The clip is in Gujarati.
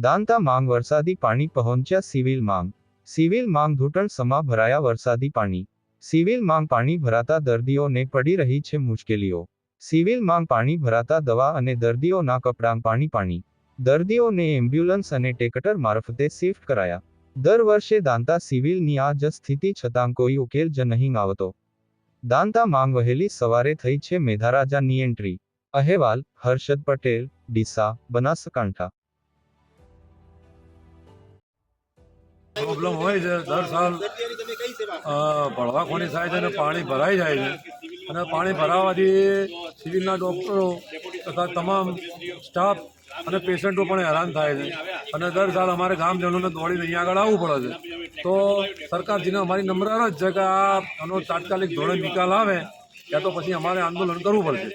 દાંતા માંગ વરસાદી પાણી પહોંચ્યા સિવિલ માંગ. સિવિલ માંગ ઘૂંટણ સમા ભરાયા વરસાદી પાણી. સિવિલ માંગ પાણી ભરાતા દર્દીઓને પડી રહી છે મુશ્કેલીઓ. સિવિલ માંગ પાણી ભરાતા દવા અને દર્દીઓના કપડાં પાણી પાણી. દર્દીઓને એમ્બ્યુલન્સ અને ટેકટર મારફતે શિફ્ટ કરાયા. દર વર્ષે દાંતા સિવિલની આ જ સ્થિતિ છતાં કોઈ ઉકેલ જ નહીં આવતો. દાંતા માંગ વહેલી સવારે થઈ છે મેધારાજાની એન્ટ્રી. અહેવાલ, હર્ષદ પટેલ, ડીસા, બનાસકાંઠા. પ્રોબ્લેમ હોય છે દર સાલ અ, ભળવા ખોની થાય છે અને પાણી ભરાઈ જાય છે. અને પાણી ભરાવાથી સિવિલના ડૉક્ટરો તથા તમામ સ્ટાફ અને પેશન્ટો પણ હેરાન થાય છે. અને દર સાલ અમારે ગામજનોને દોડીને અહીંયા આગળ આવવું પડે છે. તો સરકારજીને અમારી નમ્ર અરજ છે કે આ આનો તાત્કાલિક ધોરણે નિકાલ આવે યા તો પછી અમારે આંદોલન કરવું પડશે.